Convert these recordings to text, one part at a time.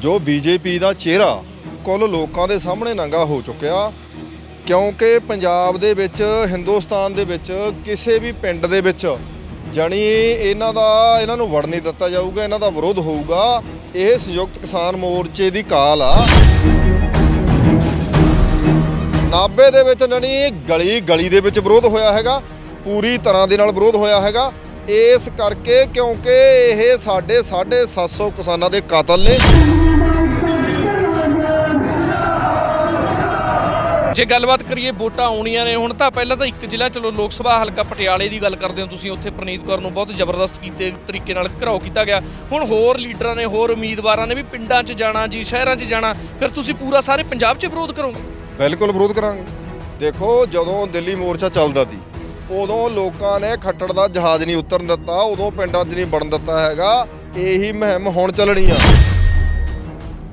ਜੋ ਬੀਜੇਪੀ ਦਾ ਚਿਹਰਾ ਕੁੱਲ ਲੋਕਾਂ ਦੇ ਸਾਹਮਣੇ ਨੰਗਾ ਹੋ ਚੁੱਕਿਆ, ਕਿਉਂਕਿ ਪੰਜਾਬ ਦੇ ਵਿੱਚ, ਹਿੰਦੁਸਤਾਨ ਦੇ ਵਿੱਚ, ਕਿਸੇ ਵੀ ਪਿੰਡ ਦੇ ਵਿੱਚ ਜਾਣੀ ਇਹਨਾਂ ਦਾ, ਇਹਨਾਂ ਨੂੰ ਵੜ ਨਹੀਂ ਦਿੱਤਾ ਜਾਊਗਾ, ਇਹਨਾਂ ਦਾ ਵਿਰੋਧ ਹੋਊਗਾ, ਇਹ ਸੰਯੁਕਤ ਕਿਸਾਨ ਮੋਰਚੇ ਦੀ ਕਾਲ ਆ। ਨਾਬੇ ਦੇ ਵਿੱਚ ਜਾਣੀ ਗਲੀ ਗਲੀ ਦੇ ਵਿੱਚ ਵਿਰੋਧ ਹੋਇਆ ਹੈਗਾ, ਪੂਰੀ ਤਰ੍ਹਾਂ ਦੇ ਨਾਲ ਵਿਰੋਧ ਹੋਇਆ ਹੈਗਾ ਇਸ ਕਰਕੇ ਕਿਉਂਕਿ ਇਹ ਸਾਡੇ 750 ਕਿਸਾਨਾਂ ਦੇ ਕਾਤਲ ਨੇ। ਜੇ ਗੱਲਬਾਤ ਕਰੀਏ ਵੋਟਾਂ ਆਉਣੀਆਂ ਨੇ। ਹੁਣ ਤਾਂ ਪਹਿਲਾਂ ਤਾਂ ਇੱਕ ਜ਼ਿਲ੍ਹਾ ਚਲੋ ਲੋਕ ਸਭਾ ਹਲਕਾ ਪਟਿਆਲੇ ਦੀ ਗੱਲ ਕਰਦੇ ਹੋ ਤੁਸੀਂ ਉੱਥੇ ਪ੍ਰਨੀਤ ਕੌਰ ਨੂੰ ਬਹੁਤ ਜ਼ਬਰਦਸਤ ਕੀਤੇ ਤਰੀਕੇ ਨਾਲ ਘਰਾਓ ਕੀਤਾ ਗਿਆ। ਹੁਣ ਹੋਰ ਲੀਡਰਾਂ ਨੇ ਹੋਰ ਉਮੀਦਵਾਰਾਂ ਨੇ ਵੀ ਪਿੰਡਾਂ 'ਚ ਜਾਣਾ ਜੀ ਸ਼ਹਿਰਾਂ 'ਚ ਜਾਣਾ ਫਿਰ ਤੁਸੀਂ ਪੂਰਾ ਸਾਰੇ ਪੰਜਾਬ 'ਚ ਵਿਰੋਧ ਕਰੋਗੇ? ਬਿਲਕੁਲ ਵਿਰੋਧ ਕਰਾਂਗੇ। ਦੇਖੋ ਜਦੋਂ ਦਿੱਲੀ ਮੋਰਚਾ ਚੱਲਦਾ ਸੀ ਉਦੋਂ ਲੋਕਾਂ ਨੇ ਖੱਟੜ ਦਾ ਜਹਾਜ਼ ਨਹੀਂ ਉਤਰਨ ਦਿੱਤਾ, ਉਦੋਂ ਪਿੰਡਾਂ 'ਚ ਨਹੀਂ ਵੜਨ ਦਿੱਤਾ ਹੈਗਾ, ਇਹੀ ਮੁਹਿੰਮ ਹੁਣ ਚੱਲਣੀ ਆ।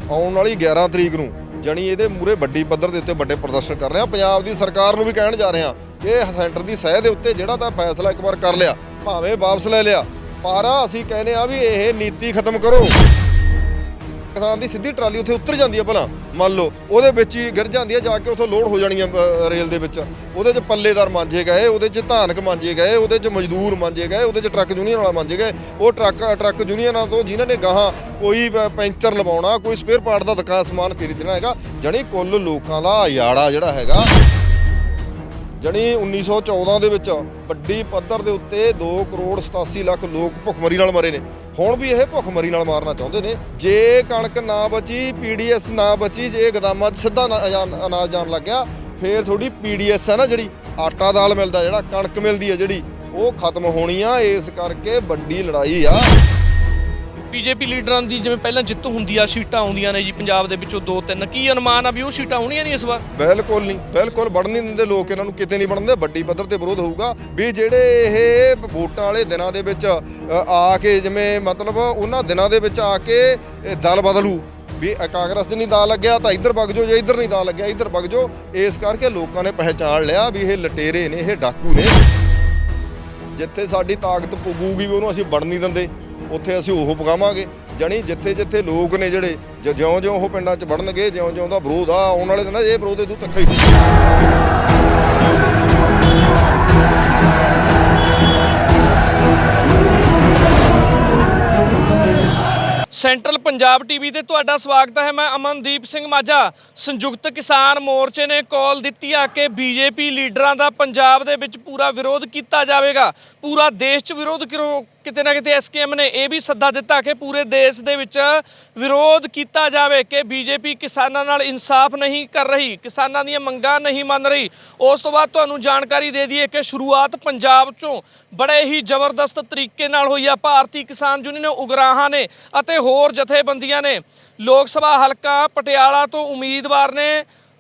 ਆਉਣ ਵਾਲੀ 11 ਤਰੀਕ ਨੂੰ, ਜਣੀ ਇਹਦੇ ਮੂਰੇ ਵੱਡੀ ਪੱਧਰ ਦੇ ਉੱਤੇ ਵੱਡੇ ਪ੍ਰਦਰਸ਼ਨ ਕਰ ਰਹੇ ਆ। ਪੰਜਾਬ ਦੀ ਸਰਕਾਰ ਨੂੰ ਵੀ ਕਹਿਣ ਜਾ ਰਹੇ ਆ ਕਿ ਇਹ ਸੈਂਟਰ ਦੀ ਸਹਿ ਦੇ ਉੱਤੇ ਜਿਹੜਾ ਤਾਂ ਫੈਸਲਾ ਇੱਕ ਵਾਰ ਕਰ ਲਿਆ, ਭਾਵੇਂ ਵਾਪਸ ਲੈ ਲਿਆ। ਪਰ ਅਸੀਂ ਕਹਿੰਦੇ ਆ ਵੀ ਇਹ ਨੀਤੀ ਖਤਮ ਕਰੋ। ਕਿਸਾਨ ਦੀ ਸਿੱਧੀ ਟਰਾਲੀ ਉੱਥੇ ਉਤਰ ਜਾਂਦੀ ਹੈ ਭਲਾ, ਮੰਨ ਲਓ, ਉਹਦੇ ਵਿੱਚ ਹੀ ਗਿਰ ਜਾਂਦੀ ਹੈ ਜਾ ਕੇ ਉੱਥੋਂ ਲੋਡ ਹੋ ਜਾਣੀ ਹੈ ਰੇਲ ਦੇ ਵਿੱਚ। ਉਹਦੇ 'ਚ ਪੱਲੇਦਾਰ ਮਾਂਜੇ ਗਏ, ਉਹਦੇ 'ਚ ਧਾਨਕ ਮਾਂਜੇ ਗਏ, ਉਹਦੇ 'ਚ ਮਜ਼ਦੂਰ ਮਾਂਜੇ ਗਏ, ਉਹਦੇ 'ਚ ਟਰੱਕ ਯੂਨੀਅਨ ਵਾਲਾ ਮਾਂਜੇ ਗਏ। ਉਹ ਟਰੱਕ ਟਰੱਕ ਯੂਨੀਅਨਾਂ ਤੋਂ ਜਿਨ੍ਹਾਂ ਨੇ ਗਾਹਾਂ ਕੋਈ ਪੈਂਚਰ ਲਵਾਉਣਾ, ਕੋਈ ਸਪੇਅਰ ਪਾਰਟ ਦਾ ਦੁਕਾਨ ਸਮਾਨ ਖਰੀਦਣਾ ਹੈਗਾ, ਜਣੀ ਕੁੱਲ ਲੋਕਾਂ ਦਾ ਅਯਾੜਾ ਜਿਹੜਾ ਹੈਗਾ ਜਣੀ 1914 ਦੇ ਵਿੱਚ ਵੱਡੀ ਪੱਧਰ ਦੇ ਉੱਤੇ 2 ਕਰੋੜ 87 ਲੱਖ ਲੋਕ ਭੁੱਖਮਰੀ ਨਾਲ ਮਰੇ ਨੇ। ਹੁਣ ਵੀ ਇਹ ਭੁੱਖਮਰੀ ਨਾਲ ਮਾਰਨਾ ਚਾਹੁੰਦੇ ਨੇ। ਜੇ ਕਣਕ ਨਾ ਬਚੀ ਪੀਡੀਐਸ ਨਾ ਬਚੀ, ਜੇ ਗਦਾਮਾਂ 'ਚ ਸਿੱਧਾ ਅਜਾ- ਅਨਾਜ ਜਾਣ ਲੱਗਿਆ ਫੇਰ ਥੋੜੀ ਪੀਡੀਐਸ ਹੈ ਨਾ ਜਿਹੜੀ ਆਟਾ ਦਾਲ ਮਿਲਦਾ ਜਿਹੜਾ ਕਣਕ ਮਿਲਦੀ ਹੈ ਜਿਹੜੀ, ਉਹ ਖਤਮ ਹੋਣੀ ਆ। ਇਸ ਕਰਕੇ ਵੱਡੀ ਲੜਾਈ ਆ। ਬੀਜੇਪੀ ਲੀਡਰਾਂ ਦੀ ਜਿਵੇਂ ਪਹਿਲਾਂ ਜਿੱਤ ਹੁੰਦੀ ਆ, ਸੀਟਾਂ ਆਉਂਦੀਆਂ ਨੇ ਜੀ ਪੰਜਾਬ ਦੇ ਵਿੱਚੋਂ ਦੋ ਤਿੰਨ। ਕੀ ਅਨੁਮਾਨ ਆ ਵੀ ਉਹ ਸੀਟਾਂ ਆਉਣੀਆਂ ਨਹੀਂ ਇਸ ਵਾਰ? ਬਿਲਕੁਲ ਨਹੀਂ, ਬਿਲਕੁਲ ਵੜਨ ਨਹੀਂ ਦਿੰਦੇ ਲੋਕ, ਇਹਨਾਂ ਨੂੰ ਕਿਤੇ ਨਹੀਂ ਵੜਨ ਦਿੰਦੇ ਵੱਡੀ ਪੱਧਰ ਤੇ ਵਿਰੋਧ ਹੋਊਗਾ। ਵੀ ਜਿਹੜੇ ਇਹ ਵੋਟਾਂ ਵਾਲੇ ਦਿਨਾਂ ਦੇ ਵਿੱਚ ਆ ਕੇ ਜਿਵੇਂ ਮਤਲਬ ਉਹਨਾਂ ਦਿਨਾਂ ਦੇ ਵਿੱਚ ਆ ਕੇ ਦਲ ਬਦਲੂ, ਵੀ ਕਾਂਗਰਸ 'ਚ ਨਹੀਂ ਦਾ ਲੱਗਿਆ, ਤਾਂ ਇੱਧਰ ਵਗ ਜਾਓ, ਜੇ ਇੱਧਰ ਨਹੀਂ ਦਾ ਲੱਗਿਆ, ਇੱਧਰ ਵਗ ਜਾਓ। ਇਸ ਕਰਕੇ ਲੋਕਾਂ ਨੇ ਪਹਿਚਾਣ ਲਿਆ ਵੀ ਇਹ ਲਟੇਰੇ ਨੇ, ਇਹ ਡਾਕੂ ਨੇ। ਜਿੱਥੇ ਸਾਡੀ ਤਾਕਤ ਪੁੱਗੂਗੀ, ਉਹਨੂੰ ਅਸੀਂ ਵੜਨ ਨਹੀਂ ਦਿੰਦੇ। ਉੱਥੇ ਅਸੀਂ ਉਹ ਪਕਾਵਾਂਗੇ। ਜਣੀ ਜਿੱਥੇ ਜਿੱਥੇ ਲੋਕ ਨੇ ਜਿਹੜੇ ਜਿਉਂ-ਜਿਉਂ ਉਹ ਪਿੰਡਾਂ 'ਚ ਵੜਨਗੇ, ਜਿਉਂ-ਜਿਉਂ ਦਾ ਵਿਰੋਧ ਆ ਆਉਣ ਵਾਲੇ ਦਿਨਾਂ ਇਹ ਵਿਰੋਧ ਇਦੋਂ ਤੱਕ ਹੀ ਸੈਂਟਰਲ ਪੰਜਾਬ ਟੀਵੀ ਤੇ ਤੁਹਾਡਾ ਸਵਾਗਤ ਹੈ, ਮੈਂ ਅਮਨਦੀਪ ਸਿੰਘ ਮਾਝਾ। ਸੰਯੁਕਤ ਕਿਸਾਨ ਮੋਰਚੇ ਨੇ ਕਾਲ ਦਿੱਤੀ ਆ ਕਿ ਬੀਜੇਪੀ ਲੀਡਰਾਂ ਦਾ ਪੰਜਾਬ ਦੇ ਵਿੱਚ ਪੂਰਾ ਵਿਰੋਧ ਕੀਤਾ ਜਾਵੇਗਾ। ਪੂਰਾ ਦੇਸ਼ 'ਚ ਵਿਰੋਧ ਕਰੋ ਕਿਤੇ ਨਾ ਕਿਤੇ ਐਸਕੇਐਮ ਨੇ ਇਹ ਵੀ ਸੱਦਾ ਦਿੱਤਾ ਕਿ ਪੂਰੇ ਦੇਸ਼ ਦੇ ਵਿੱਚ ਵਿਰੋਧ ਕੀਤਾ ਜਾਵੇ ਕਿ ਬੀਜੇਪੀ ਕਿਸਾਨਾਂ ਨਾਲ ਇਨਸਾਫ ਨਹੀਂ ਕਰ ਰਹੀ, ਕਿਸਾਨਾਂ ਦੀਆਂ ਮੰਗਾਂ ਨਹੀਂ ਮੰਨ ਰਹੀ। ਉਸ ਤੋਂ ਬਾਅਦ ਤੁਹਾਨੂੰ ਜਾਣਕਾਰੀ ਦੇ ਦਈਏ ਕਿ ਸ਼ੁਰੂਆਤ ਪੰਜਾਬ 'ਚੋਂ ਬੜੇ ਹੀ ਜ਼ਬਰਦਸਤ ਤਰੀਕੇ ਨਾਲ ਹੋਈ ਆ। ਭਾਰਤੀ ਕਿਸਾਨ ਯੂਨੀਅਨ ਉਗਰਾਹਾਂ ਨੇ ਅਤੇ ਹੋਰ ਜਥੇਬੰਦੀਆਂ ਨੇ। ਲੋਕ ਸਭਾ ਹਲਕਾ ਪਟਿਆਲਾ ਤੋਂ ਉਮੀਦਵਾਰ ਨੇ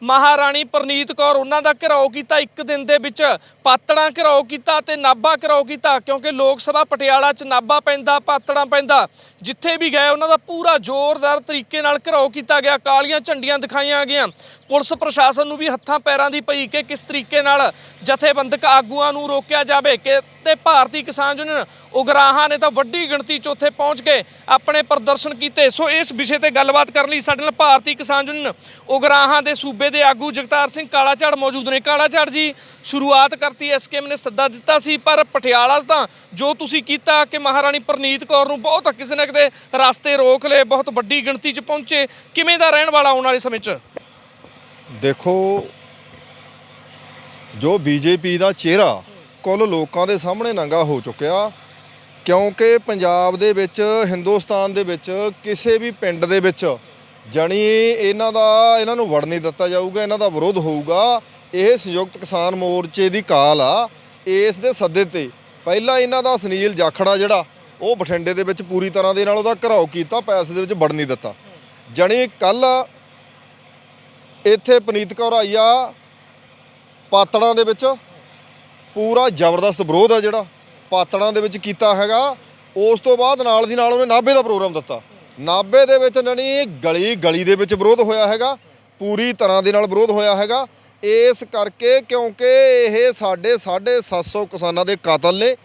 ਮਹਾਰਾਣੀ ਪ੍ਰਨੀਤ ਕੌਰ, ਉਹਨਾਂ ਦਾ ਘਿਰਾਓ ਕੀਤਾ ਇੱਕ ਦਿਨ ਦੇ ਵਿੱਚ, ਪਾਤੜਾਂ ਘਿਰਾਓ ਕੀਤਾ ਤੇ ਨਾਭਾ ਘਿਰਾਓ ਕੀਤਾ, ਕਿਉਂਕਿ ਲੋਕ ਸਭਾ ਪਟਿਆਲਾ 'ਚ ਨਾਭਾ ਪੈਂਦਾ, ਪਾਤੜਾਂ ਪੈਂਦਾ। ਜਿੱਥੇ ਵੀ ਗਏ, ਉਹਨਾਂ ਦਾ ਪੂਰਾ ਜ਼ੋਰਦਾਰ ਤਰੀਕੇ ਨਾਲ ਘਿਰਾਓ ਕੀਤਾ ਗਿਆ, ਕਾਲੀਆਂ ਝੰਡੀਆਂ ਦਿਖਾਈਆਂ ਗਈਆਂ। ਪੁਲਿਸ ਪ੍ਰਸ਼ਾਸਨ ਨੂੰ ਵੀ ਹੱਥਾਂ ਪੈਰਾਂ ਦੀ ਪਈ ਕਿ ਕਿਸ ਤਰੀਕੇ ਨਾਲ ਜਥੇਬੰਦਕ ਆਗੂਆਂ ਨੂੰ ਰੋਕਿਆ ਜਾਵੇ, ਕਿ ਤੇ ਭਾਰਤੀ ਕਿਸਾਨ ਯੂਨੀਅਨ ਉਗਰਾਹਾਂ ਨੇ ਤਾਂ ਵੱਡੀ ਗਿਣਤੀ 'ਚ ਉੱਥੇ ਪਹੁੰਚ ਕੇ ਆਪਣੇ ਪ੍ਰਦਰਸ਼ਨ ਕੀਤੇ। ਸੋ ਇਸ ਵਿਸ਼ੇ ਤੇ ਗੱਲਬਾਤ ਕਰਨ ਲਈ ਸਾਡੇ ਨਾਲ ਭਾਰਤੀ ਕਿਸਾਨ ਯੂਨੀਅਨ ਉਗਰਾਹਾਂ ਦੇ ਸੂਬੇ ਦੇ ਆਗੂ ਜਗਤਾਰ ਸਿੰਘ ਕਾਲਾਝੜ ਮੌਜੂਦ ਨੇ। ਕਾਲਾਝੜ ਜੀ, ਸ਼ੁਰੂਆਤ ਕਰਤੀ ਐਸਕੇਐਮ ਨੇ ਸੱਦਾ ਦਿੱਤਾ ਸੀ, ਪਰ ਪਟਿਆਲਾ ਤਾਂ ਜੋ ਤੁਸੀਂ ਕੀਤਾ ਕਿ ਮਹਾਰਾਣੀ ਪ੍ਰਨੀਤ ਕੌਰ ਨੂੰ ਬਹੁਤ ਕਿਸੇ ਨਾ ਕਿਤੇ ਰਸਤੇ ਰੋਕ ਲਏ, ਬਹੁਤ ਵੱਡੀ ਗਿਣਤੀ 'ਚ ਪਹੁੰਚੇ, ਕਿਵੇਂ ਦਾ ਰਹਿਣ ਵਾਲਾ ਆਉਣ ਵਾਲੇ ਸਮੇਂ 'ਚ? ਦੇਖੋ, ਜੋ ਬੀਜੇਪੀ ਦਾ ਚਿਹਰਾ ਕੁੱਲ ਲੋਕਾਂ ਦੇ ਸਾਹਮਣੇ ਨੰਗਾ ਹੋ ਚੁੱਕਿਆ, ਕਿਉਂਕਿ ਪੰਜਾਬ ਦੇ ਵਿੱਚ, ਹਿੰਦੁਸਤਾਨ ਦੇ ਵਿੱਚ, ਕਿਸੇ ਵੀ ਪਿੰਡ ਦੇ ਵਿੱਚ ਜਣੀ ਇਹਨਾਂ ਦਾ, ਇਹਨਾਂ ਨੂੰ ਵੜ ਨਹੀਂ ਦਿੱਤਾ ਜਾਊਗਾ, ਇਹਨਾਂ ਦਾ ਵਿਰੋਧ ਹੋਊਗਾ। ਇਹ ਸੰਯੁਕਤ ਕਿਸਾਨ ਮੋਰਚੇ ਦੀ ਕਾਲ ਆ, ਇਸ ਦੇ ਸੱਦੇ ਤੇ। ਪਹਿਲਾਂ ਇਹਨਾਂ ਦਾ ਸੁਨੀਲ ਜਾਖੜਾ ਜਿਹੜਾ, ਉਹ ਬਠਿੰਡੇ ਦੇ ਵਿੱਚ ਪੂਰੀ ਤਰ੍ਹਾਂ ਦੇ ਨਾਲ ਉਹਦਾ ਘਰਾਓ ਕੀਤਾ, ਪੈਸੇ ਦੇ ਵਿੱਚ ਵੜ ਨਹੀਂ ਦਿੱਤਾ। ਜਣੀ ਕੱਲ ਇੱਥੇ ਪਨੀਤ ਕੌਰ ਆਈ ਆ, ਪਾਤੜਾਂ ਦੇ ਵਿੱਚ। ਪੂਰਾ ਜ਼ਬਰਦਸਤ ਵਿਰੋਧ ਆ ਜਿਹੜਾ ਪਾਤੜਾਂ ਦੇ ਵਿੱਚ ਕੀਤਾ ਹੈਗਾ। ਉਸ ਤੋਂ ਬਾਅਦ ਨਾਲ ਦੀ ਨਾਲ ਉਹਨੇ ਨਾਭੇ ਦਾ ਪ੍ਰੋਗਰਾਮ ਦਿੱਤਾ। ਨਾਭੇ ਦੇ ਵਿੱਚ ਜਣੀ ਗਲੀ ਗਲੀ ਦੇ ਵਿੱਚ ਵਿਰੋਧ ਹੋਇਆ ਹੈਗਾ। ਪੂਰੀ ਤਰ੍ਹਾਂ ਦੇ ਨਾਲ ਵਿਰੋਧ ਹੋਇਆ ਹੈਗਾ। ਇਸ ਕਰਕੇ ਕਿਉਂਕਿ ਇਹ ਸਾਡੇ 750 ਕਿਸਾਨਾਂ ਦੇ ਕਾਤਲ ਨੇ।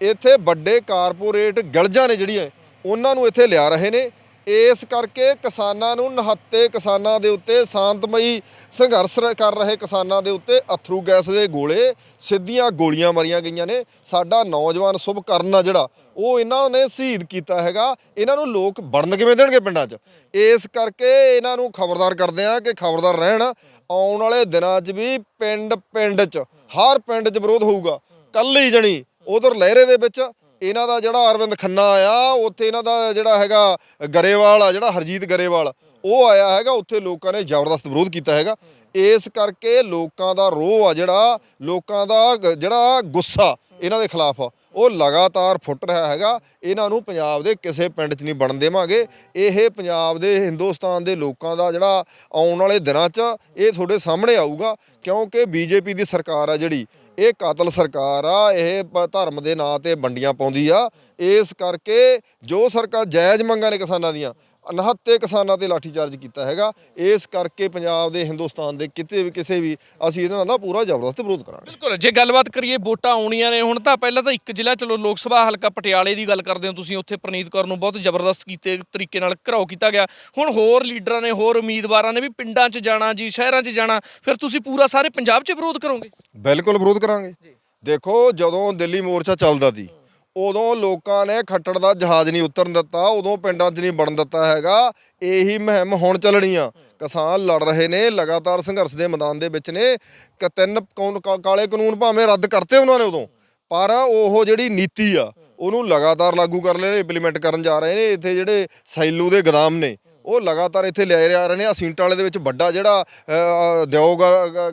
ਇੱਥੇ ਵੱਡੇ ਕਾਰਪੋਰੇਟ ਗਲਜਾਂ ਨੇ ਜਿਹੜੀਆਂ, ਉਹਨਾਂ ਨੂੰ ਇੱਥੇ ਲਿਆ ਰਹੇ ਨੇ। ਇਸ ਕਰਕੇ ਕਿਸਾਨਾਂ ਨੂੰ ਨਹੱਤੇ ਕਿਸਾਨਾਂ ਦੇ ਉੱਤੇ ਸ਼ਾਂਤਮਈ ਸੰਘਰਸ਼ ਕਰ ਰਹੇ ਕਿਸਾਨਾਂ ਦੇ ਉੱਤੇ ਅਥਰੂ ਗੈਸ ਦੇ ਗੋਲੇ, ਸਿੱਧੀਆਂ ਗੋਲੀਆਂ ਮਾਰੀਆਂ ਗਈਆਂ ਨੇ। ਸਾਡਾ ਨੌਜਵਾਨ ਸੁਭ ਕਰਨ ਆ ਜਿਹੜਾ, ਉਹ ਇਹਨਾਂ ਨੇ ਸ਼ਹੀਦ ਕੀਤਾ ਹੈਗਾ। ਇਹਨਾਂ ਨੂੰ ਲੋਕ ਵੜਨ ਕਿਵੇਂ ਦੇਣਗੇ ਪਿੰਡਾਂ 'ਚ? ਇਸ ਕਰਕੇ ਇਹਨਾਂ ਨੂੰ ਖਬਰਦਾਰ ਕਰਦੇ ਆ ਕਿ ਖਬਰਦਾਰ ਰਹਿਣ। ਆਉਣ ਵਾਲੇ ਦਿਨਾਂ 'ਚ ਵੀ ਪਿੰਡ ਪਿੰਡ 'ਚ, ਹਰ ਪਿੰਡ 'ਚ ਵਿਰੋਧ ਹੋਊਗਾ। ਕੱਲ ਹੀ ਜਣੀ ਉਧਰ ਲਹਿਰੇ ਦੇ ਵਿੱਚ ਇਹਨਾਂ ਦਾ ਜਿਹੜਾ ਅਰਵਿੰਦ ਖੰਨਾ ਆ ਉੱਥੇ ਇਹਨਾਂ ਦਾ ਜਿਹੜਾ ਹੈਗਾ ਗਰੇਵਾਲ ਆ ਜਿਹੜਾ ਹਰਜੀਤ ਗਰੇਵਾਲ ਉਹ ਆਇਆ ਹੈਗਾ ਉੱਥੇ ਲੋਕਾਂ ਨੇ ਜ਼ਬਰਦਸਤ ਵਿਰੋਧ ਕੀਤਾ ਹੈਗਾ। ਇਸ ਕਰਕੇ ਲੋਕਾਂ ਦਾ ਰੋਹ ਆ ਜਿਹੜਾ ਲੋਕਾਂ ਦਾ ਜਿਹੜਾ ਗੁੱਸਾ ਇਹਨਾਂ ਦੇ ਖਿਲਾਫ ਆ, ਉਹ ਲਗਾਤਾਰ ਫੁੱਟ ਰਿਹਾ ਹੈਗਾ। ਇਹਨਾਂ ਨੂੰ ਪੰਜਾਬ ਦੇ ਕਿਸੇ ਪਿੰਡ 'ਚ ਨਹੀਂ ਬਣਨ ਦੇਵਾਂਗੇ। ਇਹ ਪੰਜਾਬ ਦੇ ਹਿੰਦੁਸਤਾਨ ਦੇ ਲੋਕਾਂ ਦਾ ਜਿਹੜਾ ਆਉਣ ਵਾਲੇ ਦਿਨਾਂ 'ਚ ਇਹ ਤੁਹਾਡੇ ਸਾਹਮਣੇ ਆਊਗਾ ਕਿਉਂਕਿ ਬੀਜੇਪੀ ਦੀ ਸਰਕਾਰ ਆ ਜਿਹੜੀ ਇਹ ਕਾਤਲ ਸਰਕਾਰ ਆ, ਇਹ ਧਰਮ ਦੇ ਨਾਂ ਤੇ ਵੰਡੀਆਂ ਪਾਉਂਦੀ ਆ। ਇਸ ਕਰਕੇ ਜੋ ਸਰਕਾਰ, ਜਾਇਜ਼ ਮੰਗਾਂ ਨੇ ਕਿਸਾਨਾਂ ਦੀਆਂ ਅਨਹੱਤੇ ਕਿਸਾਨਾਂ ਤੇ ਲਾਠੀਚਾਰਜ ਕੀਤਾ ਹੈਗਾ। ਇਸ ਕਰਕੇ ਪੰਜਾਬ ਦੇ ਹਿੰਦੁਸਤਾਨ ਦੇ ਕਿਤੇ ਵੀ ਕਿਸੇ ਵੀ ਅਸੀਂ ਇਹਨਾਂ ਦਾ ਪੂਰਾ ਜ਼ਬਰਦਸਤ ਵਿਰੋਧ ਕਰਾਂਗੇ। ਬਿਲਕੁਲ ਜੇ ਗੱਲਬਾਤ ਕਰੀਏ ਵੋਟਾਂ ਆਉਣੀਆਂ ਨੇ ਹੁਣ ਤਾਂ ਪਹਿਲਾਂ ਤਾਂ ਇੱਕ ਜ਼ਿਲ੍ਹਾ ਚਲੋ ਲੋਕ ਸਭਾ ਹਲਕਾ ਪਟਿਆਲੇ ਦੀ ਗੱਲ ਕਰਦੇ ਹੋ ਤੁਸੀਂ ਉੱਥੇ ਪ੍ਰਨੀਤ ਕੌਰ ਨੂੰ ਬਹੁਤ ਜ਼ਬਰਦਸਤ ਕੀਤੇ ਤਰੀਕੇ ਨਾਲ ਘਰਾਓ ਕੀਤਾ ਗਿਆ। ਹੁਣ ਹੋਰ ਲੀਡਰਾਂ ਨੇ ਹੋਰ ਉਮੀਦਵਾਰਾਂ ਨੇ ਵੀ ਪਿੰਡਾਂ 'ਚ ਜਾਣਾ ਜੀ ਸ਼ਹਿਰਾਂ 'ਚ ਜਾਣਾ ਫਿਰ ਤੁਸੀਂ ਪੂਰਾ ਸਾਰੇ ਪੰਜਾਬ 'ਚ ਵਿਰੋਧ ਕਰੋਗੇ? ਬਿਲਕੁਲ ਵਿਰੋਧ ਕਰਾਂਗੇ। ਦੇਖੋ ਜਦੋਂ ਦਿੱਲੀ ਮੋਰਚਾ ਚੱਲਦਾ ਸੀ ਉਦੋਂ ਲੋਕਾਂ ਨੇ ਖੱਟੜ ਦਾ ਜਹਾਜ਼ ਨਹੀਂ ਉਤਰਨ ਦਿੱਤਾ, ਉਦੋਂ ਪਿੰਡਾਂ 'ਚ ਨਹੀਂ ਬਣਨ ਦਿੱਤਾ ਹੈਗਾ, ਇਹੀ ਮੁਹਿੰਮ ਹੁਣ ਚੱਲਣੀ ਆ। ਕਿਸਾਨ ਲੜ ਰਹੇ ਨੇ, ਲਗਾਤਾਰ ਸੰਘਰਸ਼ ਦੇ ਮੈਦਾਨ ਦੇ ਵਿੱਚ ਨੇ, ਕ ਤਿੰਨ ਕੌਣ- ਕਾ- ਕਾਲੇ ਕਾਨੂੰਨ ਭਾਵੇਂ ਰੱਦ ਕਰਤੇ ਉਹਨਾਂ ਨੇ ਉਦੋਂ, ਪਰ ਉਹ ਜਿਹੜੀ ਨੀਤੀ ਆ, ਉਹਨੂੰ ਲਗਾਤਾਰ ਲਾਗੂ ਕਰ ਰਹੇ ਨੇ ਇੰਪਲੀਮੈਂਟ ਕਰਨ ਜਾ ਰਹੇ ਨੇ, ਇੱਥੇ ਜਿਹੜੇ ਸੈਲੂ ਦੇ ਗੋਦਾਮ ਨੇ ਉਹ ਲਗਾਤਾਰ ਇੱਥੇ ਲਿਆਏ ਜਾ ਰਹੇ ਨੇ। ਅਸੀਂਟਾਂ ਵਾਲੇ ਦੇ ਵਿੱਚ ਵੱਡਾ ਜਿਹੜਾ ਅ, ਦਿਓ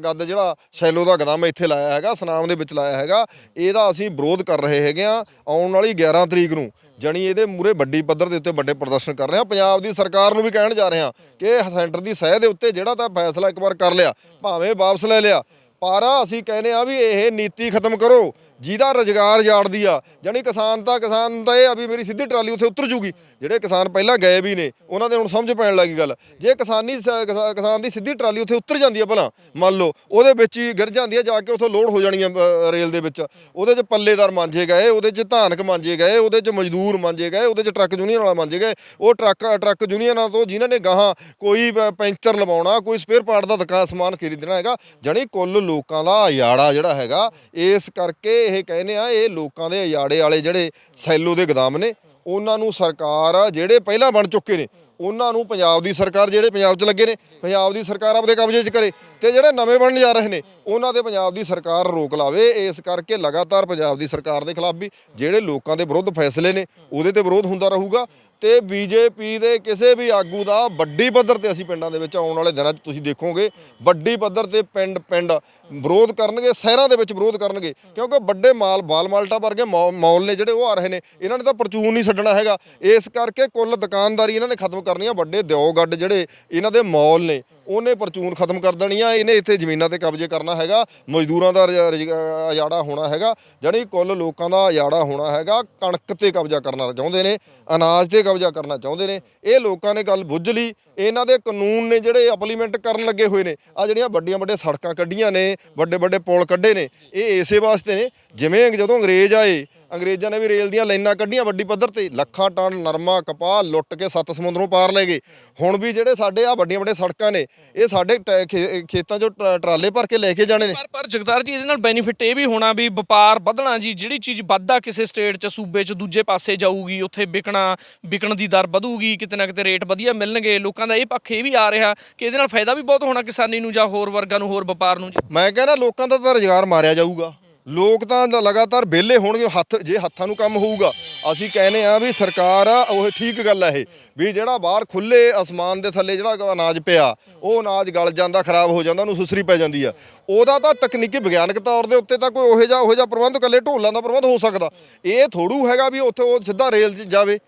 ਗੱਦ ਜਿਹੜਾ ਸ਼ੈਲੋ ਦਾ ਗਦਾਮ ਇੱਥੇ ਲਾਇਆ ਹੈਗਾ ਸਨਾਮ ਦੇ ਵਿੱਚ ਲਾਇਆ ਹੈਗਾ। ਇਹਦਾ ਅਸੀਂ ਵਿਰੋਧ ਕਰ ਰਹੇ ਹੈਗੇ ਆ ਆਉਣ ਵਾਲੀ 11 ਤਰੀਕ ਨੂੰ। ਜਣੀ ਇਹਦੇ ਮੂਰੇ ਵੱਡੀ ਪੱਧਰ ਦੇ ਉੱਤੇ ਵੱਡੇ ਪ੍ਰਦਰਸ਼ਨ ਕਰ ਰਹੇ ਆ ਪੰਜਾਬ ਦੀ ਸਰਕਾਰ ਨੂੰ ਵੀ ਕਹਿਣ ਜਾ ਰਹੇ ਆ ਕਿ ਸੈਂਟਰ ਦੀ ਸਹਿ ਦੇ ਉੱਤੇ ਜਿਹੜਾ ਤਾਂ ਫੈਸਲਾ ਇੱਕ ਵਾਰ ਕਰ ਲਿਆ ਭਾਵੇਂ ਵਾਪਸ ਲੈ ਲਿਆ। ਪਰ ਅਸੀਂ ਕਹਿੰਦੇ ਆ ਵੀ ਇਹ ਨੀਤੀ ਖਤਮ ਕਰੋ। ਜਿਹਦਾ ਰੁਜ਼ਗਾਰ ਜਾੜਦੀ ਆ, ਜਾਣੀ ਕਿਸਾਨ ਤਾਂ ਕਿਸਾਨ ਤਾਂ ਇਹ ਆ ਵੀ ਮੇਰੀ ਸਿੱਧੀ ਟਰਾਲੀ ਉੱਥੇ ਉਤਰ ਜੂਗੀ। ਜਿਹੜੇ ਕਿਸਾਨ ਪਹਿਲਾਂ ਗਏ ਵੀ ਨੇ, ਉਹਨਾਂ ਦੇ ਹੁਣ ਸਮਝ ਪੈਣ ਲੱਗੀ ਗੱਲ। ਜੇ ਕਿਸਾਨੀ ਸ- ਕਿਸਾਨ ਦੀ ਸਿੱਧੀ ਟਰਾਲੀ ਉੱਥੇ ਉਤਰ ਜਾਂਦੀ ਆ ਭਲਾ, ਮੰਨ ਲਓ, ਉਹਦੇ ਵਿੱਚ ਹੀ ਗਿਰ ਜਾਂਦੀ ਆ, ਜਾ ਕੇ ਉੱਥੋਂ ਲੋਡ ਹੋ ਜਾਣੀ ਆ ਰੇਲ ਦੇ ਵਿੱਚ। ਉਹਦੇ 'ਚ ਪੱਲੇਦਾਰ ਮਾਂਜੇ ਗਏ, ਉਹਦੇ 'ਚ ਧਾਨਕ ਮਾਂਜੇ ਗਏ, ਉਹਦੇ 'ਚ ਮਜ਼ਦੂਰ ਮਾਂਜੇ ਗਏ, ਉਹਦੇ 'ਚ ਟਰੱਕ ਯੂਨੀਅਨ ਵਾਲਾ ਮਾਂਜੇ ਗਏ। ਉਹ ਟਰੱਕ ਟਰੱਕ ਯੂਨੀਅਨਾਂ ਤੋਂ ਜਿਨ੍ਹਾਂ ਨੇ ਗਾਹਾਂ ਕੋਈ ਪੈਂਚਰ ਲਵਾਉਣਾ, ਕੋਈ ਸਪੇਅਰ ਪਾਰਟ ਦਾ ਦੁਕਾਨ ਸਮਾਨ ਖਰੀਦਣਾ ਹੈਗਾ, ਜਾਣੀ ਕੁੱਲ ਲੋਕਾਂ ਦਾ ਅਯਾੜਾ ਜਿਹੜਾ ਹੈਗਾ, ਇਸ ਕਰਕੇ ਇਹ ਕਹਿੰਦੇ ਆ, ਇਹ ਲੋਕਾਂ ਦੇ ਅਯਾੜੇ ਵਾਲੇ ਜਿਹੜੇ ਸੈਲੋ ਦੇ ਗਦਾਮ ਨੇ, ਉਹਨਾਂ ਨੂੰ ਸਰਕਾਰ ਆ ਜਿਹੜੇ ਪਹਿਲਾਂ ਬਣ ਚੁੱਕੇ ਨੇ, ਉਹਨਾਂ ਨੂੰ ਪੰਜਾਬ ਦੀ ਸਰਕਾਰ ਜਿਹੜੇ ਪੰਜਾਬ 'ਚ ਲੱਗੇ ਨੇ, ਪੰਜਾਬ ਦੀ ਸਰਕਾਰ ਆਪਦੇ ਕਬਜ਼ੇ 'ਚ ਕਰੇ ਤੇ ਜਿਹੜੇ ਨਵੇਂ ਬਣਨ ਜਾ ਰਹੇ ਨੇ, ਉਹਨਾਂ ਦੇ ਪੰਜਾਬ ਦੀ ਸਰਕਾਰ ਰੋਕ ਲਾਵੇ, ਇਸ ਕਰਕੇ ਲਗਾਤਾਰ ਪੰਜਾਬ ਦੀ ਸਰਕਾਰ ਦੇ ਖਿਲਾਫ ਵੀ ਜਿਹੜੇ ਲੋਕਾਂ ਦੇ ਵਿਰੁੱਧ ਫੈਸਲੇ ਨੇ, ਉਹਦੇ ਤੇ ਵਿਰੋਧ ਹੁੰਦਾ ਰਹੂਗਾ। ਤੇ ਬੀਜੇਪੀ ਦੇ ਕਿਸੇ ਵੀ ਆਗੂ ਦਾ ਵੱਡੀ ਪੱਧਰ ਤੇ ਅਸੀਂ ਪਿੰਡਾਂ ਦੇ ਵਿੱਚ ਆਉਣ ਵਾਲੇ ਦਿਨਾਂ 'ਚ ਤੁਸੀਂ ਦੇਖੋਗੇ, ਵੱਡੀ ਪੱਧਰ ਤੇ ਪਿੰਡ ਪਿੰਡ ਵਿਰੋਧ ਕਰਨਗੇ, ਸ਼ਹਿਰਾਂ ਦੇ ਵਿੱਚ ਵਿਰੋਧ ਕਰਨਗੇ, ਕਿਉਂਕਿ ਵੱਡੇ ਮਾਲ ਬਾਲ ਮਾਲਟਾ ਵਰਗੇ ਮੌਲ ਨੇ ਜਿਹੜੇ ਉਹ ਆ ਰਹੇ ਨੇ, ਇਹਨਾਂ ਨੇ ਤਾਂ ਪਰਚੂਨ ਨਹੀਂ ਛੱਡਣਾ ਹੈਗਾ। ਇਸ ਕਰਕੇ ਕੁੱਲ ਦੁਕਾਨਦਾਰੀ ਇਹਨਾਂ ਨੇ ਖਤਮ ਕਰਨੀ ਆ, ਵੱਡੇ ਦਿਓ ਗੱਡ ਜਿਹੜੇ ਇਹਨਾਂ ਦੇ ਮੌਲ ਨੇ। ਉਹਨੇ ਪਰਚੂਨ ਖਤਮ ਕਰ ਦੇਣੀ ਆ, ਇਹਨੇ ਇੱਥੇ ਜ਼ਮੀਨਾਂ ਤੇ ਕਬਜ਼ੇ ਕਰਨਾ ਹੈਗਾ, ਮਜ਼ਦੂਰਾਂ ਦਾ ਰਜ- ਅਜਾੜਾ ਹੋਣਾ ਹੈਗਾ, ਜਾਣੀ ਕੁੱਲ ਲੋਕਾਂ ਦਾ ਅਜਾੜਾ ਹੋਣਾ ਹੈਗਾ, ਕਣਕ ਤੇ ਕਬਜ਼ਾ ਕਰਨਾ ਚਾਹੁੰਦੇ ਨੇ, ਅਨਾਜ ਤੇ ਕਬਜ਼ਾ ਕਰਨਾ ਚਾਹੁੰਦੇ ਨੇ, ਇਹ ਲੋਕਾਂ ਨੇ ਗੱਲ ਬੁੱਝ ਲਈ, ਇਹਨਾਂ ਦੇ ਕਾਨੂੰਨ ਨੇ ਜਿਹੜੇ ਅਪਲੀਮੈਂਟ ਕਰਨ ਲੱਗੇ ਹੋਏ ਨੇ, ਆ ਜਿਹੜੀਆਂ ਵੱਡੀਆਂ ਵੱਡੀਆਂ ਸੜਕਾਂ ਕੱਢੀਆਂ ਨੇ, ਵੱਡੇ ਵੱਡੇ ਪੁਲ ਕੱਢੇ ਨੇ, ਇਹ ਇਸੇ ਵਾਸਤੇ ਨੇ, ਜਿਵੇਂ ਜਦੋਂ ਅੰਗਰੇਜ਼ ਆਏ ਅੰਗਰੇਜ਼ਾਂ ਨੇ ਵੀ ਰੇਲ ਦੀਆਂ ਲਾਈਨਾਂ ਕੱਢੀਆਂ ਵੱਡੀ ਪੱਧਰ ਤੇ। ਲੱਖਾਂ ਟਨ ਨਰਮਾ ਕਪਾਹ ਲੁੱਟ ਕੇ ਸੱਤ ਸਮੁੰਦਰੋਂ ਪਾਰ ਲੈ ਗਏ। ਹੁਣ ਵੀ ਜਿਹੜੇ ਸਾਡੇ ਆ ਵੱਡੀਆਂ ਵੱਡੀਆਂ ਸੜਕਾਂ ਨੇ ਇਹ ਸਾਡੇ ਟੈ- ਖੇ- ਖੇਤਾਂ 'ਚੋਂ ਟਰਾ- ਟਰਾਲੇ ਭਰ ਕੇ ਲੈ ਕੇ ਜਾਣੇ ਨੇ। ਪਰ ਪਰ ਜਗਤਾਰ ਜੀ ਇਹਦੇ ਨਾਲ ਬੈਨੀਫਿਟ ਇਹ ਵੀ ਹੋਣਾ ਵੀ ਵਪਾਰ ਵਧਣਾ ਜੀ। ਜਿਹੜੀ ਚੀਜ਼ ਵੱਧਦਾ ਕਿਸੇ ਸਟੇਟ 'ਚ ਸੂਬੇ 'ਚ ਦੂਜੇ ਪਾਸੇ ਜਾਊਗੀ ਉੱਥੇ ਵਿਕਣਾ ਵਿਕਣ ਦੀ ਦਰ ਵਧੂਗੀ ਕਿਤੇ ਨਾ ਕਿਤੇ ਰੇਟ ਵਧੀਆ ਮਿਲਣਗੇ। ਲੋਕਾਂ ਦਾ ਇਹ ਪੱਖ ਇਹ ਵੀ ਆ ਰਿਹਾ ਕਿ ਇਹਦੇ ਨਾਲ ਫਾਇਦਾ ਵੀ ਬਹੁਤ ਹੋਣਾ ਕਿਸਾਨੀ ਨੂੰ ਜਾਂ ਹੋਰ ਵਰਗਾਂ ਨੂੰ ਹੋਰ ਵਪਾਰ ਨੂੰ ਜੀ। ਮੈਂ ਕਹਿੰਦਾ ਲੋਕਾਂ ਦਾ ਤਾਂ ਰੁਜ਼ਗਾਰ ਮਾਰਿਆ ਜਾਊਗਾ। ਲੋਕ ਤਾਂ ਲਗਾਤਾਰ ਵਿਹਲੇ ਹੋਣਗੇ, ਹੱਥ, ਜੇ ਹੱਥਾਂ ਨੂੰ ਕੰਮ ਹੋਊਗਾ। ਅਸੀਂ ਕਹਿੰਦੇ ਆ ਵੀ ਸਰਕਾਰ ਆ, ਉਹ ਠੀਕ ਗੱਲ ਆ ਇਹ, ਵੀ ਜਿਹੜਾ ਬਾਹਰ ਖੁੱਲੇ ਅਸਮਾਨ ਦੇ ਥੱਲੇ ਜਿਹੜਾ ਅਨਾਜ ਪਿਆ, ਉਹ ਅਨਾਜ ਗਲ ਜਾਂਦਾ, ਖਰਾਬ ਹੋ ਜਾਂਦਾ, ਉਹਨੂੰ ਸੁਸਰੀ ਪੈ ਜਾਂਦੀ ਆ। ਉਹਦਾ ਤਾਂ ਤਕਨੀਕੀ ਵਿਗਿਆਨਕ ਤੌਰ ਦੇ ਉੱਤੇ ਤਾਂ ਕੋਈ ਉਹੋ ਜਿਹਾ ਉਹੋ ਜਿਹਾ ਪ੍ਰਬੰਧ ਕੱਲੇ ਢੋਲਾਂ ਦਾ ਪ੍ਰਬੰਧ ਹੋ ਸਕਦਾ। ਇਹ ਥੋੜੂ ਹੈਗਾ ਵੀ ਉੱਥੇ ਉਹ ਸਿੱਧਾ ਰੇਲ 'ਚ ਜਾਵੇ,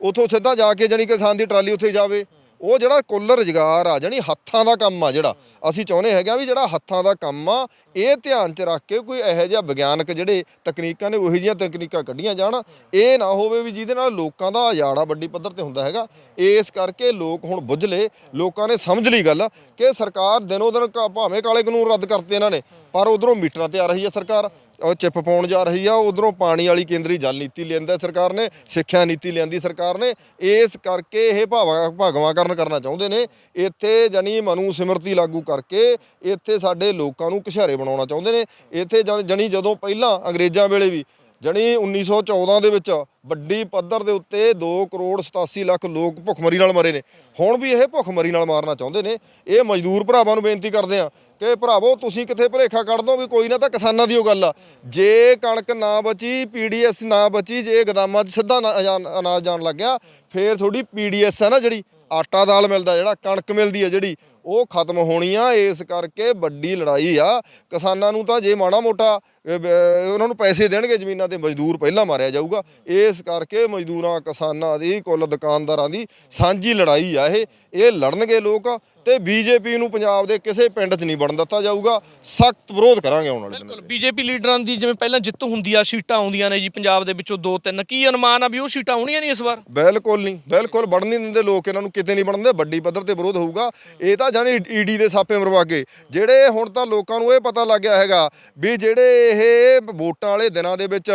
ਉਥੋਂ ਸਿੱਧਾ ਜਾ ਕੇ ਜਾਣੀ ਕਿਸਾਨ ਦੀ ਟਰਾਲੀ ਉੱਥੇ ਜਾਵੇ। ਉਹ ਜਿਹੜਾ ਕੁੱਲ ਰੁਜ਼ਗਾਰ ਆ, ਜਾਣੀ ਹੱਥਾਂ ਦਾ ਕੰਮ ਆ ਜਿਹੜਾ, ਅਸੀਂ ਚਾਹੁੰਦੇ ਹੈਗੇ ਆ ਵੀ ਜਿਹੜਾ ਹੱਥਾਂ ਦਾ ਕੰਮ ਆ, ਇਹ ਧਿਆਨ 'ਚ ਰੱਖ ਕੇ ਕੋਈ ਇਹੋ ਜਿਹਾ ਵਿਗਿਆਨਕ ਜਿਹੜੇ ਤਕਨੀਕਾਂ ਨੇ, ਉਹੋ ਜਿਹੀਆਂ ਤਕਨੀਕਾਂ ਕੱਢੀਆਂ ਜਾਣ। ਇਹ ਨਾ ਹੋਵੇ ਵੀ ਜਿਹਦੇ ਨਾਲ ਲੋਕਾਂ ਦਾ ਉਜਾੜਾ ਵੱਡੀ ਪੱਧਰ ਤੇ ਹੁੰਦਾ ਹੈਗਾ। ਇਸ ਕਰਕੇ ਲੋਕ ਹੁਣ ਬੁੱਝ ਲਏ। ਲੋਕਾਂ ਨੇ ਸਮਝ ਲਈ ਗੱਲ ਕਿ ਸਰਕਾਰ ਦਿਨੋ ਦਿਨ ਕ- ਭਾਵੇਂ ਕਾਲੇ ਕਾਨੂੰਨ ਰੱਦ ਕਰਤੇ ਇਹਨਾਂ ਨੇ, ਪਰ ਉਧਰੋਂ ਮੀਟਰਾਂ ਤੇ ਆ ਰਹੀ ਹੈ ਸਰਕਾਰ। ਉਹ ਚਿੱਪ ਪਾਉਣ ਜਾ ਰਹੀ ਆ, ਉਧਰੋਂ ਪਾਣੀ ਵਾਲੀ ਕੇਂਦਰੀ ਜਲ ਨੀਤੀ ਲਿਆਂਦਾ ਸਰਕਾਰ ਨੇ, ਸਿੱਖਿਆ ਨੀਤੀ ਲਿਆਂਦੀ ਸਰਕਾਰ ਨੇ। ਇਸ ਕਰਕੇ ਇਹ ਭਾਵਾ ਭਾਗਵਾਕਰਨ ਕਰਨਾ ਚਾਹੁੰਦੇ ਨੇ। ਇੱਥੇ ਜਾਨੀ ਮਨੂ ਸਿਮਰਤੀ ਲਾਗੂ ਕਰਕੇ ਇੱਥੇ ਸਾਡੇ ਲੋਕਾਂ ਨੂੰ ਘਸ਼ਾਰੇ ਬਣਾਉਣਾ ਚਾਹੁੰਦੇ ਨੇ। ਇੱਥੇ ਜਨ- ਜਾਨੀ ਜਦੋਂ ਪਹਿਲਾਂ ਅੰਗਰੇਜ਼ਾਂ ਵੇਲੇ ਵੀ ਜਾਨੀ 1914 ਦੇ ਵਿੱਚ ਵੱਡੀ ਪੱਧਰ ਦੇ ਉੱਤੇ 2 ਕਰੋੜ 87 ਲੱਖ ਲੋਕ ਭੁੱਖਮਰੀ ਨਾਲ ਮਰੇ ਨੇ। ਹੁਣ ਵੀ ਇਹ ਭੁੱਖਮਰੀ ਨਾਲ ਮਾਰਨਾ ਚਾਹੁੰਦੇ ਨੇ। ਇਹ ਮਜ਼ਦੂਰ ਭਰਾਵਾਂ ਨੂੰ ਬੇਨਤੀ ਕਰਦੇ ਆ ਕਿ ਭਰਾਵੋ, ਤੁਸੀਂ ਕਿੱਥੇ ਭਲੇਖਾ ਕੱਢ ਦੋ ਵੀ ਕੋਈ ਨਾ ਤਾਂ ਕਿਸਾਨਾਂ ਦੀ ਉਹ ਗੱਲ ਆ। ਜੇ ਕਣਕ ਨਾ ਬਚੀ ਪੀਡੀਐਸ ਨਾ ਬਚੀ, ਜੇ ਗਦਾਮਾਂ 'ਚ ਸਿੱਧਾ ਨਾ- ਅਜਾਨ- ਅਨਾਜ ਜਾਣ ਲੱਗਿਆ, ਫੇਰ ਥੋੜੀ ਪੀਡੀਐਸ ਆ ਨਾ ਜਿਹੜੀ ਆਟਾ ਦਾਲ ਮਿਲਦਾ ਜਿਹੜਾ, ਕਣਕ ਮਿਲਦੀ ਹੈ ਜਿਹੜੀ ਉਹ ਖਤਮ ਹੋਣੀ ਆ ਇਸ ਕਰਕੇ ਵੱਡੀ ਲੜਾਈ ਆ। ਕਿਸਾਨਾਂ ਨੂੰ ਤਾਂ ਜੇ ਮਾੜਾ ਮੋਟਾ ਉਹਨਾਂ ਨੂੰ ਪੈਸੇ ਦੇਣਗੇ ਜ਼ਮੀਨਾਂ ਤੇ ਮਜ਼ਦੂਰ ਪਹਿਲਾਂ ਮਾਰਿਆ ਜਾਊਗਾ। ਇਸ ਕਰਕੇ ਮਜ਼ਦੂਰਾਂ ਕਿਸਾਨਾਂ ਦੀ ਕੁੱਲ ਦੁਕਾਨਦਾਰਾਂ ਦੀ ਸਾਂਝੀ ਲੜਾਈ ਆ ਇਹ। ਇਹ ਲੜਨਗੇ ਲੋਕ ਤੇ ਬੀਜੇਪੀ ਨੂੰ ਪੰਜਾਬ ਦੇ ਕਿਸੇ ਪਿੰਡ 'ਚ ਨਹੀਂ ਵੜਨ ਦਿੱਤਾ ਜਾਊਗਾ। ਸਖਤ ਵਿਰੋਧ ਕਰਾਂਗੇ ਆਉਣ ਵਾਲੇ ਦਿਨਾਂ ਬਿਲਕੁਲ ਬੀਜੇਪੀ ਲੀਡਰਾਂ ਦੀ ਜਿਵੇਂ ਪਹਿਲਾਂ ਜਿੱਤ ਹੁੰਦੀ ਆ ਸੀਟਾਂ ਆਉਂਦੀਆਂ ਨੇ ਜੀ ਪੰਜਾਬ ਦੇ ਵਿੱਚੋਂ ਦੋ ਤਿੰਨ। ਕੀ ਅਨੁਮਾਨ ਆ ਵੀ ਉਹ ਸੀਟਾਂ ਆਉਣੀਆਂ ਨਹੀਂ ਇਸ ਵਾਰ? ਬਿਲਕੁਲ ਨਹੀਂ ਬਿਲਕੁਲ ਵੜਨ ਨਹੀਂ ਦਿੰਦੇ ਲੋਕ। ਇਹਨਾਂ ਨੂੰ ਕਿਤੇ ਨਹੀਂ ਵੜਨ ਦਿੰਦੇ ਵੱਡੀ ਪੱਧਰ ਤੇ ਵਿਰੋਧ ਹੋਊਗਾ। ਇਹ ਤਾਂ ਜਾਨੀ ਈਡੀ ਦੇ ਸਾਪੇ ਮਰਵਾਗੇ। ਜਿਹੜੇ ਹੁਣ ਤਾਂ ਲੋਕਾਂ ਨੂੰ ਇਹ ਪਤਾ ਲੱਗ ਗਿਆ ਹੈਗਾ ਵੀ ਜਿਹੜੇ ਇਹ ਵੋਟਾਂ ਵਾਲੇ ਦਿਨਾਂ ਦੇ ਵਿੱਚ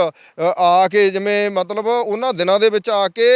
ਆ ਕੇ ਜਿਵੇਂ ਮਤਲਬ ਉਹਨਾਂ ਦਿਨਾਂ ਦੇ ਵਿੱਚ ਆ ਕੇ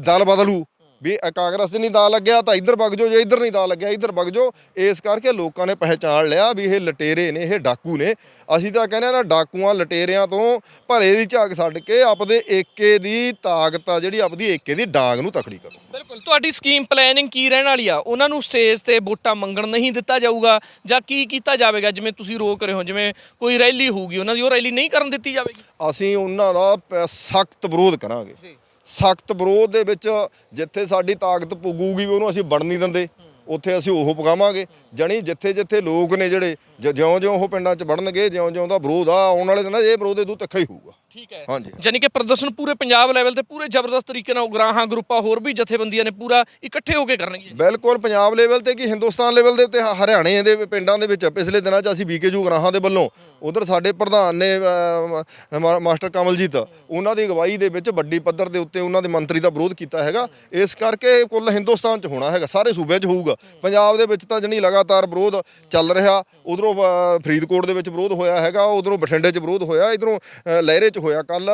ਦਲ ਬਦਲੂ। ਵੀ ਕਾਂਗਰਸ ਦੇ ਨਹੀਂ ਦਾ ਲੱਗਿਆ ਤਾਂ ਇੱਧਰ ਵਗ ਜਾਓ ਜੇ ਇੱਧਰ ਨਹੀਂ ਦਾ ਲੱਗਿਆ ਇੱਧਰ ਵਗ ਜਾਓ। ਇਸ ਕਰਕੇ ਲੋਕਾਂ ਨੇ ਪਹਿਚਾਣ ਲਿਆ ਵੀ ਇਹ ਲਟੇਰੇ ਨੇ ਇਹ ਡਾਕੂ ਨੇ। ਅਸੀਂ ਤਾਂ ਕਹਿੰਦੇ ਆ ਨਾ ਡਾਕੂਆਂ ਲਟੇਰਿਆਂ ਤੋਂ ਭਰੇ ਦੀ ਝਾਕ ਛੱਡ ਕੇ ਆਪਦੇ ਏਕੇ ਦੀ ਤਾਕਤ ਆ ਜਿਹੜੀ ਆਪਦੀ ਏਕੇ ਦੀ ਡਾਂਗ ਨੂੰ ਤਕੜੀ ਕਰੋ। ਬਿਲਕੁਲ ਤੁਹਾਡੀ ਸਕੀਮ ਪਲੈਨਿੰਗ ਕੀ ਰਹਿਣ ਵਾਲੀ ਆ? ਉਹਨਾਂ ਨੂੰ ਸਟੇਜ ਤੇ ਵੋਟਾਂ ਮੰਗਣ ਨਹੀਂ ਦਿੱਤਾ ਜਾਊਗਾ ਜਾਂ ਕੀ ਕੀਤਾ ਜਾਵੇਗਾ? ਜਿਵੇਂ ਤੁਸੀਂ ਰੋਕ ਰਹੇ ਹੋ ਜਿਵੇਂ ਕੋਈ ਰੈਲੀ ਹੋਊਗੀ ਉਹਨਾਂ ਦੀ ਉਹ ਰੈਲੀ ਨਹੀਂ ਕਰਨ ਦਿੱਤੀ ਜਾਵੇਗੀ? ਅਸੀਂ ਉਹਨਾਂ ਦਾ ਸਖਤ ਵਿਰੋਧ ਕਰਾਂਗੇ। ਜੀ। ਸਖਤ ਵਿਰੋਧ ਦੇ ਵਿੱਚ ਜਿੱਥੇ ਸਾਡੀ ਤਾਕਤ ਪੁੱਗੂਗੀ ਉਹਨੂੰ ਅਸੀਂ ਵੜਨ ਨਹੀਂ ਦਿੰਦੇ, ਉੱਥੇ ਅਸੀਂ ਉਹ ਪਗਾਵਾਂਗੇ ਜਣੀ ਜਿੱਥੇ ਜਿੱਥੇ ਲੋਕ ਨੇ ਜਿਹੜੇ ਜਿਉਂ-ਜਿਉਂ ਉਹ ਪਿੰਡਾਂ 'ਚ ਵੜਨਗੇ, ਜਿਉਂ-ਜਿਉਂ ਦਾ ਵਿਰੋਧ ਆ, ਆਉਣ ਵਾਲੇ ਦਿਨਾਂ 'ਚ ਇਹ ਵਿਰੋਧ ਇਹਦੂ ਤਿੱਖਾ ਹੀ ਹੋਊਗਾ। ਠੀਕ ਹੈ। ਹਾਂਜੀ। ਯਾਨੀ ਕਿ ਪ੍ਰਦਰਸ਼ਨ ਪੂਰੇ ਪੰਜਾਬ ਲੈਵਲ ਤੇ ਪੂਰੇ ਜ਼ਬਰਦਸਤ ਤਰੀਕੇ ਨਾਲ ਉਗਰਾਹਾਂ ਗਰੁੱਪਾਂ ਹੋਰ ਵੀ ਜਥੇਬੰਦੀਆਂ ਨੇ ਪੂਰਾ ਇਕੱਠੇ ਹੋ ਕੇ ਕਰਨਗੇ ਬਿਲਕੁਲ ਪੰਜਾਬ ਲੈਵਲ ਤੇ ਕੀ ਹਿੰਦੁਸਤਾਨ ਲੈਵਲ ਦੇ ਉੱਤੇ ਹ- ਹਰਿਆਣੇ ਦੇ ਪਿੰਡਾਂ ਦੇ ਵਿੱਚ ਪਿਛਲੇ ਦਿਨਾਂ 'ਚ ਅਸੀਂ ਬੀਕੇ ਜੂਗਰਾਹਾਂ ਦੇ ਵੱਲੋਂ ਉਧਰ ਸਾਡੇ ਪ੍ਰਧਾਨ ਨੇ ਅਹ, ਮਾ- ਮਾਸਟਰ ਕਮਲਜੀਤ ਉਹਨਾਂ ਦੀ ਅਗਵਾਈ ਦੇ ਵਿੱਚ ਵੱਡੀ ਪੱਧਰ ਦੇ ਉੱਤੇ ਉਹਨਾਂ ਦੇ ਮੰਤਰੀ ਦਾ ਵਿਰੋਧ ਕੀਤਾ ਹੈਗਾ। ਇਸ ਕਰਕੇ ਕੁੱਲ ਹਿੰਦੁਸਤਾਨ 'ਚ ਹੋਣਾ ਹੈਗਾ ਸਾਰੇ ਸੂਬਿਆਂ 'ਚ ਹੋਊਗਾ। ਪੰਜਾਬ ਦੇ ਵਿੱਚ ਤਾਂ ਜਣੀ ਲਗਾਤਾਰ ਵਿਰੋਧ ਚੱਲ ਰਿਹਾ ਉਧਰੋਂ ਫਰੀਦਕੋਟ ਦੇ ਵਿੱਚ ਵਿਰੋਧ ਹੋਇਆ ਹੈਗਾ ਉਧਰੋਂ ਬਠਿੰਡੇ 'ਚ ਵਿਰੋਧ ਹੋਇਆ ਇਧਰੋਂ ਲਹਿਰੇ 'ਚ ਹੋਇਆ ਹੋਇਆ ਕੱਲ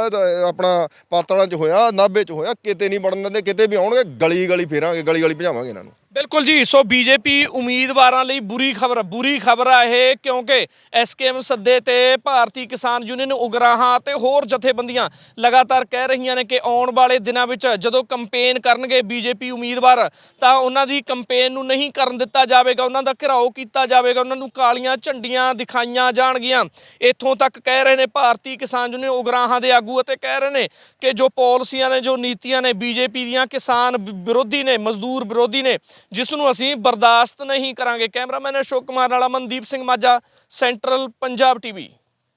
ਆਪਣਾ ਪਾਤੜਾਂ ਚ ਹੋਇਆ, ਨਾਭੇ 'ਚ ਹੋਇਆ, ਕਿਤੇ ਨਹੀਂ ਵੜਨ ਦਿੰਦੇ, ਕਿਤੇ ਵੀ ਆਉਣਗੇ ਗਲੀ ਗਲੀ ਫੇਰਾਂਗੇ ਗਲੀ ਗਲੀ ਭਜਾਵਾਂਗੇ ਇਹਨਾਂ ਨੂੰ। ਬਿਲਕੁਲ ਜੀ, ਸੋ ਬੀਜੇਪੀ ਉਮੀਦਵਾਰਾਂ ਲਈ ਬੁਰੀ ਖਬਰ ਬੁਰੀ ਖਬਰ ਆ ਇਹ, ਕਿਉਂਕਿ ਐਸਕੇਐਮ ਸੱਦੇ ਤੇ ਭਾਰਤੀ ਕਿਸਾਨ ਯੂਨੀਅਨ ਉਗਰਾਹਾਂ ਤੇ ਹੋਰ ਜਥੇਬੰਦੀਆਂ ਲਗਾਤਾਰ ਕਹਿ ਰਹੀਆਂ ਨੇ ਕਿ ਆਉਣ ਵਾਲੇ ਦਿਨਾਂ ਵਿੱਚ ਜਦੋਂ ਕੰਪੇਨ ਕਰਨਗੇ ਬੀਜੇਪੀ ਉਮੀਦਵਾਰ, ਤਾਂ ਉਹਨਾਂ ਦੀ ਕੰਪੇਨ ਨੂੰ ਨਹੀਂ ਕਰਨ ਦਿੱਤਾ ਜਾਵੇਗਾ, ਉਹਨਾਂ ਦਾ ਘਿਰਾਓ ਕੀਤਾ ਜਾਵੇਗਾ, ਉਹਨਾਂ ਨੂੰ ਕਾਲੀਆਂ ਝੰਡੀਆਂ ਦਿਖਾਈਆਂ ਜਾਣਗੀਆਂ। ਇੱਥੋਂ ਤੱਕ ਕਹਿ ਰਹੇ ਨੇ ਭਾਰਤੀ ਕਿਸਾਨ ਯੂਨੀਅਨ ਉਗਰਾਹਾਂ ਦੇ ਆਗੂ ਅਤੇ ਕਹਿ ਰਹੇ ਨੇ ਕਿ ਜੋ ਪਾਲਿਸੀਆਂ ਨੇ, ਜੋ ਨੀਤੀਆਂ ਨੇ ਬੀਜੇਪੀ ਦੀਆਂ ਕਿਸਾਨ ਵਿਰੋਧੀ ਨੇ, ਮਜ਼ਦੂਰ ਵਿਰੋਧੀ ਨੇ ਜਿਸ ਨੂੰ ਅਸੀਂ ਬਰਦਾਸ਼ਤ ਨਹੀਂ ਕਰਾਂਗੇ। ਕੈਮਰਾਮੈਨ ਅਸ਼ੋਕ ਕੁਮਾਰ ਨਾਲ ਅਮਨਦੀਪ ਸਿੰਘ ਮਾਝਾ, ਸੈਂਟਰਲ ਪੰਜਾਬ ਟੀਵੀ।